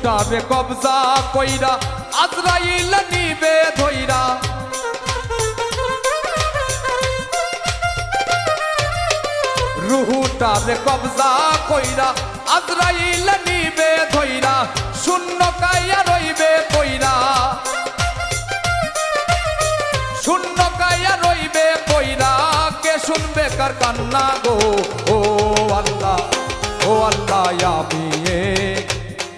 রুহুটারে কবজা কইরা, আজরাইল নিবে ধইরা। রুহুটারে কবজা কইরা, আজরাইল নিবে ধইরা, শূন্য কাইয়া রইবে কইরা শূন্য কাইয়া রইবে কইরা কে শুনবে কার কান্না গো? ও আল্লাহ ও আল্লাহ, আমি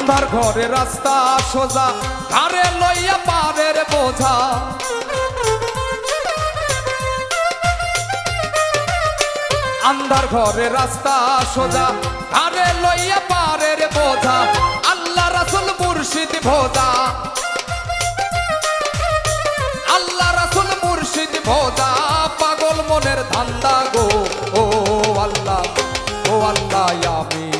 আন্ধার ঘরে রাস্তা সোজা ঘরে লইয়া পারের বোঝা। আন্ধার ঘরে রাস্তা সোজা ঘরে লইয়া পারের বোঝা। আল্লাহ রাসুল মুর্শিদ ভোজা। আল্লাহ রাসুল মুর্শিদ ভোজা। পাগল মনের ধান্দা গো, ও আল্লাহ ও আল্লাহ, আমি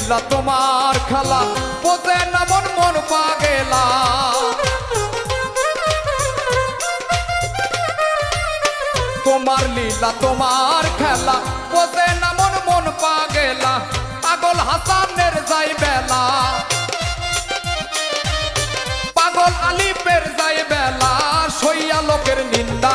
লীলা তোমার খেলা বোঝে না মন পাগেলা। তোমার লীলা, তোমার খেলা বোঝে না মন পাগেলা, পাগল হাসানের যাই বেলা। পাগল আলিপের যাই বেলা, সইয়া লোকের নিন্দা